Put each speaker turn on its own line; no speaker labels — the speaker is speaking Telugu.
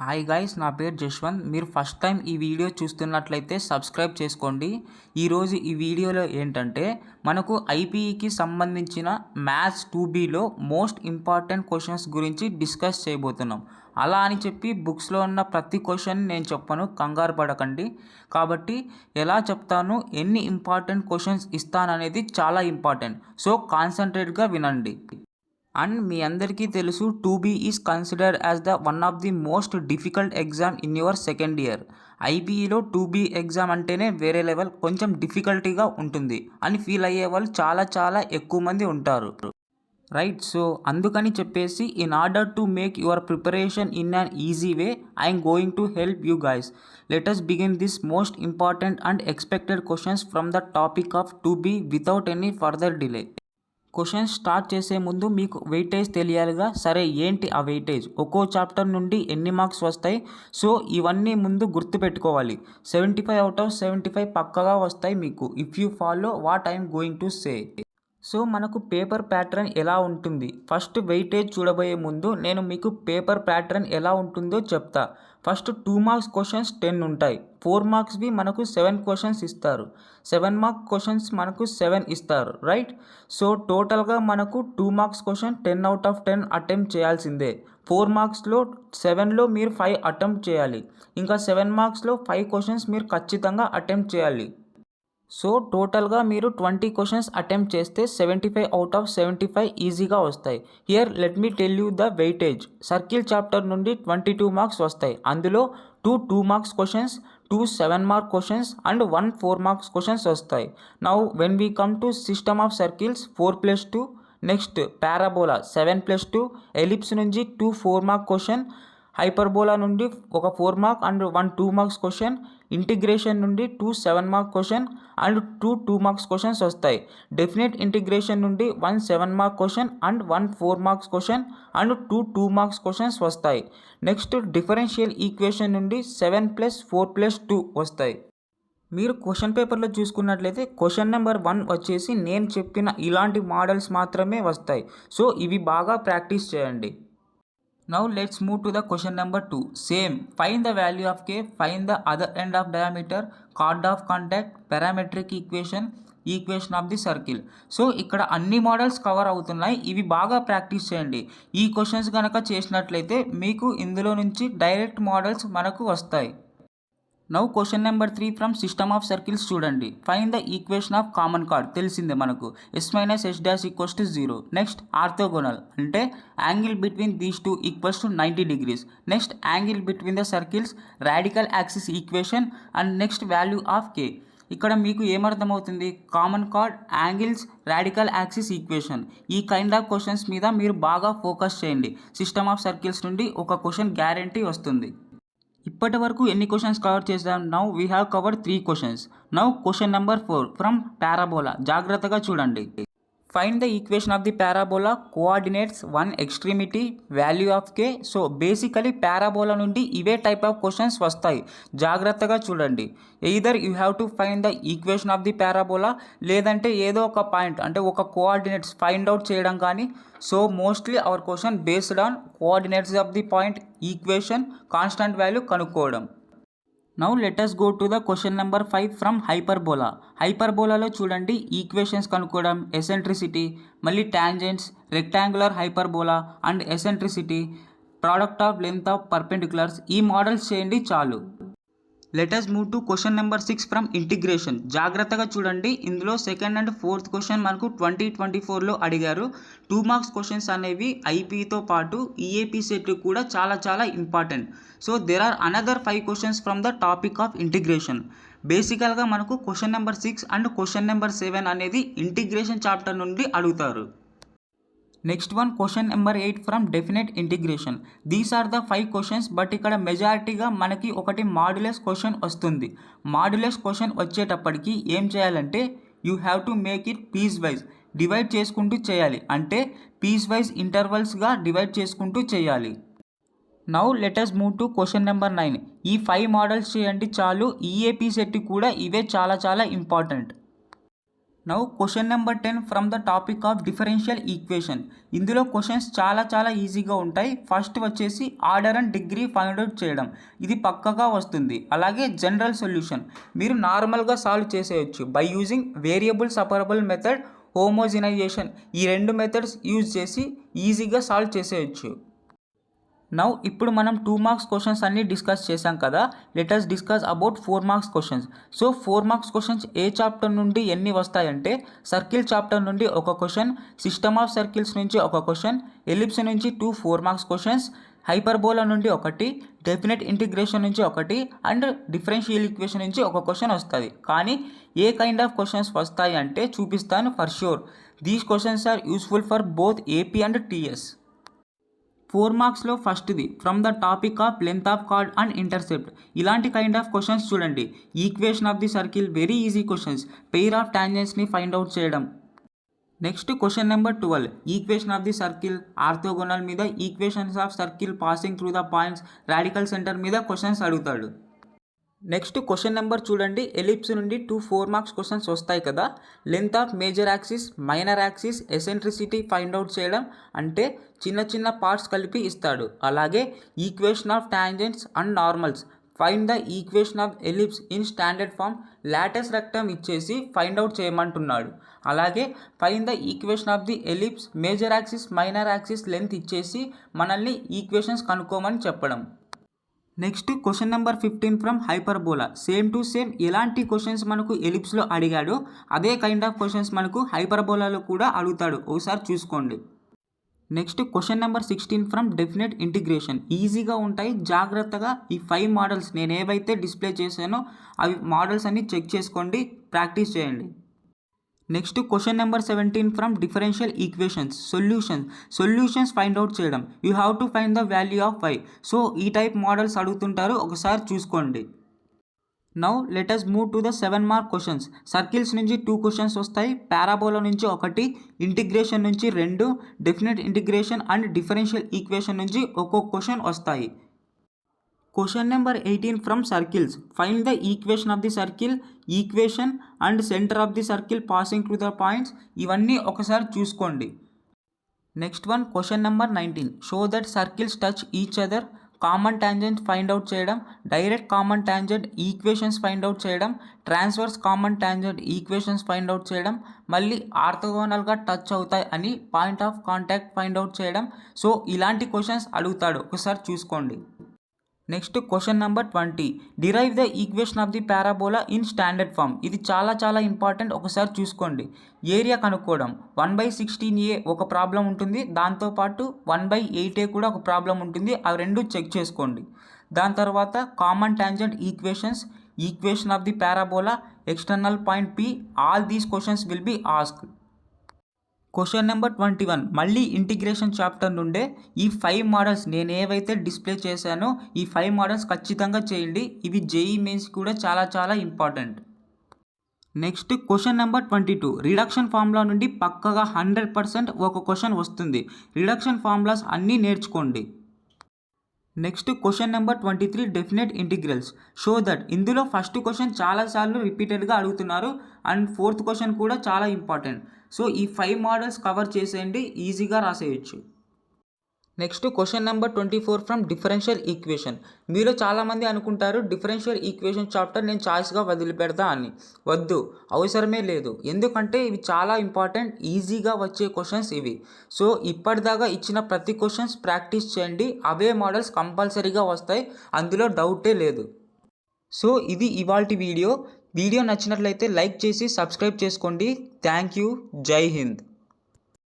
హాయ్ గైస్ నా పేరు జశ్వంత్. మీరు ఫస్ట్ టైం ఈ వీడియో చూస్తున్నట్లయితే సబ్స్క్రైబ్ చేసుకోండి. ఈరోజు ఈ వీడియోలో ఏంటంటే మనకు ఐపీఈకి సంబంధించిన మ్యాథ్స్ టూ బీలో మోస్ట్ ఇంపార్టెంట్ క్వశ్చన్స్ గురించి డిస్కస్ చేయబోతున్నాం. అలా అని చెప్పి బుక్స్లో ఉన్న ప్రతి క్వశ్చన్ నేను చెప్పను కంగారు పడకండి. కాబట్టి ఎలా చెప్తాను ఎన్ని ఇంపార్టెంట్ క్వశ్చన్స్ ఇస్తాననేది చాలా ఇంపార్టెంట్ సో కాన్సన్ట్రేట్గా వినండి. అండ్ మీ అందరికీ తెలుసు two B is considered as the one of the most difficult exam in your second year ఐబీఈలో two B exam అంటేనే వేరే లెవెల్ కొంచెం డిఫికల్టీగా ఉంటుంది అని ఫీల్ అయ్యే వాళ్ళు చాలా చాలా ఎక్కువ మంది ఉంటారు. రైట్ సో అందుకని చెప్పేసి in order to make your preparation in an easy way I'm going to help you guys let begin this most important and expected questions from the topic of two B without any further delay questions start చేసే ముందు మీకు వెయిటేజ్ తెలియాలిగా. సరే ఏంటి ఆ వెయిటేజ్? ఒక్కో చాప్టర్ నుండి ఎన్ని మార్క్స్ వస్తాయి? సో ఇవన్నీ ముందు గుర్తుపెట్టుకోవాలి seventy five out of seventy five పక్కగా వస్తాయి మీకు. If you follow what I'm going to say. So మనకు పేపర్ ప్యాటర్న్ ఎలా ఉంటుంది? ఫస్ట్ వెయిటేజ్ చూడబోయే ముందు నేను మీకు పేపర్ ప్యాటర్న్ ఎలా ఉంటుందో చెప్తా. First two marks questions ten ఉంటాయి. ఫోర్ మార్క్స్వి మనకు సెవెన్ క్వశ్చన్స్ ఇస్తారు. సెవెన్ మార్క్ క్వశ్చన్స్ మనకు సెవెన్ ఇస్తారు. రైట్? సో టోటల్గా మనకు two marks question ten out of ten attempt చేయాల్సిందే. ఫోర్ మార్క్స్లో సెవెన్లో మీరు ఫైవ్ అటెంప్ట్ చేయాలి. ఇంకా సెవెన్ మార్క్స్లో ఫైవ్ క్వశ్చన్స్ మీరు ఖచ్చితంగా అటెంప్ట్ చేయాలి. సో టోటల్గా మీరు ట్వంటీ క్వశ్చన్స్ అటెంప్ట్ చేస్తే seventy five out of seventy five ఈజీగా వస్తాయి. Here let me tell you the weightage circle chapter నుండి ట్వంటీ టూ మార్క్స్ వస్తాయి. అందులో two two marks questions two seven mark questions and one four marks questions వస్తాయి. Now when we come to system of circles four plus two next parabola seven plus two ellipse నుంచి two four mark question hyperbola నుండి ఒక four mark and one two marks question integration నుండి two seven mark question and two two marks questions వస్తాయి. డెఫినెట్ ఇంటిగ్రేషన్ నుండి one seven mark question and one four marks question and two two marks questions వస్తాయి. నెక్స్ట్ డిఫరెన్షియల్ ఈక్వేషన్ నుండి seven plus four plus two వస్తాయి. మీరు క్వశ్చన్ పేపర్లో చూసుకున్నట్లయితే క్వశ్చన్ నెంబర్ వన్ వచ్చేసి నేను చెప్పిన ఇలాంటి మోడల్స్ మాత్రమే వస్తాయి. సో ఇవి బాగా ప్రాక్టీస్ చేయండి. Now let's move to the question number two same find the value of K find the other end of diameter chord of contact parametric equation equation of the circle so ఇక్కడ అన్ని మోడల్స్ కవర్ అవుతున్నాయి. ఇవి బాగా ప్రాక్టీస్ చేయండి. ఈ క్వశ్చన్స్ కనుక చేసినట్లయితే మీకు ఇందులో నుంచి డైరెక్ట్ మోడల్స్ మనకు వస్తాయి. Now question number three from system of circles చూడండి find the equation of common chord తెలిసిందే మనకు. S minus S dash equals to zero next orthogonal అంటే angle between these two equals to ninety degrees next angle between the circles radical axis equation and next value of K ఇక్కడ మీకు ఏమర్థమవుతుంది? Common chord angles radical axis equation ఈ కైండ్ ఆఫ్ క్వశ్చన్స్ మీద మీరు బాగా ఫోకస్ చేయండి. సిస్టమ్ ఆఫ్ సర్కిల్స్ నుండి ఒక క్వశ్చన్ గ్యారంటీ వస్తుంది. ఇప్పటి వరకు ఎన్ని క్వశ్చన్స్ కవర్ చేసాం now we have covered three questions now question number four from parabola జాగ్రత్తగా చూడండి. Find the equation of the parabola coordinates one extremity value of K so basically parabola నుండి ఇవే టైప్ ఆఫ్ క్వశ్చన్స్ వస్తాయి జాగ్రత్తగా చూడండి either you have to find the equation of the parabola లేదంటే ఏదో ఒక పాయింట్ అంటే ఒక కోఆర్డినేట్స్ ఫైండ్ అవుట్ చేయడం కానీ so mostly our question based on coordinates of the point equation constant value కనుక్కోవడం now let's go to the question number five from hyperbola హైపర్బోలాలో చూడండి ఈక్వేషన్స్ కనుక్కోవడం ఎసెంట్రిసిటీ మళ్ళీ tangents rectangular hyperbola and eccentricity product of length of perpendiculars ఈ మోడల్స్ చేయండి చాలు. Let's move to question number six from integration జాగ్రత్తగా చూడండి. ఇందులో సెకండ్ అండ్ ఫోర్త్ క్వశ్చన్ మనకు ట్వంటీ ట్వంటీ ఫోర్లో అడిగారు. టూ మార్క్స్ క్వశ్చన్స్ అనేవి ఐపీతో పాటు ఈఏపీ సెట్ కూడా చాలా చాలా important so there are another five questions from the topic of integration బేసికల్గా మనకు question number six and question number seven అనేది ఇంటిగ్రేషన్ చాప్టర్ నుండి అడుగుతారు. Next one question number eight from definite integration these are the five questions but ఇక్కడ మెజారిటీగా మనకి ఒకటి మాడ్యులస్ క్వశ్చన్ వస్తుంది. మాడ్యులస్ క్వశ్చన్ వచ్చేటప్పటికి ఏం చేయాలంటే you have to make it piecewise divide చేసుకుంటూ చేయాలి. అంటే పీస్ వైజ్ ఇంటర్వల్స్గా డివైడ్ చేసుకుంటూ చేయాలి. Now let us move to question number nine ఈ ఫైవ్ మోడల్స్ చేయండి చాలు. ఈఏపీ సెట్ కూడా ఇవే చాలా చాలా important now question number ten from the topic of differential equation ఇందులో క్వశ్చన్స్ చాలా చాలా ఈజీగా ఉంటాయి. ఫస్ట్ వచ్చేసి order and degree find out చేయడం. ఇది పక్కగా వస్తుంది. అలాగే జనరల్ సొల్యూషన్ మీరు నార్మల్గా సాల్వ్ చేసేయచ్చు. By using variable separable method homogenization ఈ రెండు మెథడ్స్ యూజ్ చేసి ఈజీగా సాల్వ్ చేసేయచ్చు. నౌ ఇప్పుడు మనం టూ మార్క్స్ క్వశ్చన్స్ అన్ని డిస్కస్ చేశాం కదా. Let us discuss about four marks questions so four marks questions A chapter నుండి ఎన్ని వస్తాయంటే సర్కిల్ చాప్టర్ నుండి ఒక క్వశ్చన్ సిస్టమ్ ఆఫ్ సర్కిల్స్ నుంచి ఒక క్వశ్చన్ ఎలిప్స్ నుంచి two four marks questions hyperbola నుండి ఒకటి డెఫినెట్ ఇంటిగ్రేషన్ నుంచి ఒకటి అండ్ డిఫరెన్షియల్ ఈక్వేషన్ నుంచి ఒక క్వశ్చన్ వస్తుంది. కానీ ఏ కైండ్ ఆఫ్ క్వశ్చన్స్ వస్తాయి అంటే చూపిస్తాను for sure these questions are useful for both AP and TS four మార్క్స్లో ఫస్ట్ది. From the topic of length of chord and intercept. ఇలాంటి కైండ్ ఆఫ్ క్వశ్చన్స్ చూడండి. Equation of the circle very easy questions. Pair of టాంజెన్స్ని find out చేయడం. Next question number twelve. Equation of the circle orthogonal మీద equations of circle passing through the points radical center మీద క్వశ్చన్స్ అడుగుతాడు. నెక్స్ట్ క్వశ్చన్ నెంబర్ చూడండి. ఎలిప్స్ నుండి టూ ఫోర్ మార్క్స్ క్వశ్చన్స్ వస్తాయి కదా. Length of major axis minor axis eccentricity find out చేయడం అంటే చిన్న చిన్న పార్ట్స్ కలిపి ఇస్తాడు. అలాగే equation of tangents and normals. Find the equation of ellipse in standard form. Latus rectum ఇచ్చేసి ఫైండ్ అవుట్ చేయమంటున్నాడు. అలాగే find the equation of the ellipse major axis minor axis length ఇచ్చేసి మనల్ని ఈక్వేషన్స్ కనుక్కోమని చెప్పడం. Next question number fifteen from hyperbola. Same to same ఎలాంటి క్వశ్చన్స్ మనకు ఎలిప్స్లో అడిగాడో అదే కైండ్ ఆఫ్ క్వశ్చన్స్ మనకు హైపర్బోలాలో కూడా అడుగుతాడు. ఒకసారి చూసుకోండి. Next question number sixteen from definite integration. ఈజీగా ఉంటాయి జాగ్రత్తగా ఈ ఫైవ్ మోడల్స్ నేను ఏవైతే డిస్ప్లే చేశానో అవి మోడల్స్ అన్ని చెక్ చేసుకోండి ప్రాక్టీస్ చేయండి. Next question number seventeen from differential equations solutions solutions find out చేయడం. You have to find the value of five so ఈ టైప్ మోడల్స్ అడుగుతుంటారు. ఒకసారి చూసుకోండి. Now let us move to the seven mark questions circles నుంచి టూ క్వశ్చన్స్ వస్తాయి. పారాబోలా నుంచి ఒకటి ఇంటిగ్రేషన్ నుంచి రెండు definite integration and differential equation నుంచి ఒక్కొక్క క్వశ్చన్ వస్తాయి. Question number eighteen from circles find the equation of the circle equation and center of the circle passing to the points ఇవన్నీ ఒకసారి చూసుకోండి. Next one question number nineteen show that circles touch each other common tangent find out చేయడం. Direct common tangent equations find out చేయడం. Transverse common tangent equations find out చేయడం. మళ్ళీ ఆర్థోగోనల్గా టచ్ అవుతాయి అని point of contact find out చేయడం. సో ఇలాంటి క్వశ్చన్స్ అడుగుతాడు. ఒకసారి చూసుకోండి. Next question number twenty. Derive the equation of the parabola in standard form. ఇది చాలా చాలా ఇంపార్టెంట్. ఒకసారి చూసుకోండి. ఏరియా కనుక్కోవడం. వన్ బై సిక్స్టీన్ ఏ ఒక ప్రాబ్లం ఉంటుంది. దాంతోపాటు వన్ బై ఎయిట్ ఏ కూడా ఒక ప్రాబ్లం ఉంటుంది. అవి రెండు చెక్ చేసుకోండి. దాని తర్వాత common tangent equations equation of the parabola external point P all these questions will be asked. Question number twenty one మళ్ళీ ఇంటిగ్రేషన్ చాప్టర్ నుండే ఈ ఫైవ్ మోడల్స్ నేను ఏవైతే డిస్ప్లే చేశానో ఈ ఫైవ్ మోడల్స్ ఖచ్చితంగా చేయండి. ఇవి జేఈ మెయిన్స్ కూడా చాలా చాలా important next question number twenty two reduction formula నుండి పక్కగా హండ్రెడ్ పర్సెంట్ ఒక క్వశ్చన్ వస్తుంది. రిడక్షన్ ఫార్ములాస్ అన్నీ నేర్చుకోండి. Next question number twenty three definite integrals show that ఇందులో ఫస్ట్ క్వశ్చన్ చాలాసార్లు రిపీటెడ్గా అడుగుతున్నారు అండ్ ఫోర్త్ క్వశ్చన్ కూడా చాలా ఇంపార్టెంట్ సో ఈ ఫైవ్ మోడల్స్ కవర్ చేసేయండి. ఈజీగా రాసేయచ్చు. Next question number twenty four from differential equation మీలో చాలామంది అనుకుంటారు డిఫరెన్షియల్ ఈక్వేషన్ చాప్టర్ నేను చాయిస్గా వదిలిపెడతా అని. వద్దు అవసరమే లేదు. ఎందుకంటే ఇవి చాలా ఇంపార్టెంట్ ఈజీగా వచ్చే క్వశ్చన్స్ ఇవి. సో ఇప్పటిదాకా ఇచ్చిన ప్రతి క్వశ్చన్స్ ప్రాక్టీస్ చేయండి. అవే మోడల్స్ కంపల్సరీగా వస్తాయి. అందులో డౌటే లేదు. సో ఇది ఇవాల్టి వీడియో. వీడియో నచ్చినట్లయితే లైక్ చేసి సబ్స్క్రైబ్ చేసుకోండి. థ్యాంక్ యూ జై హింద్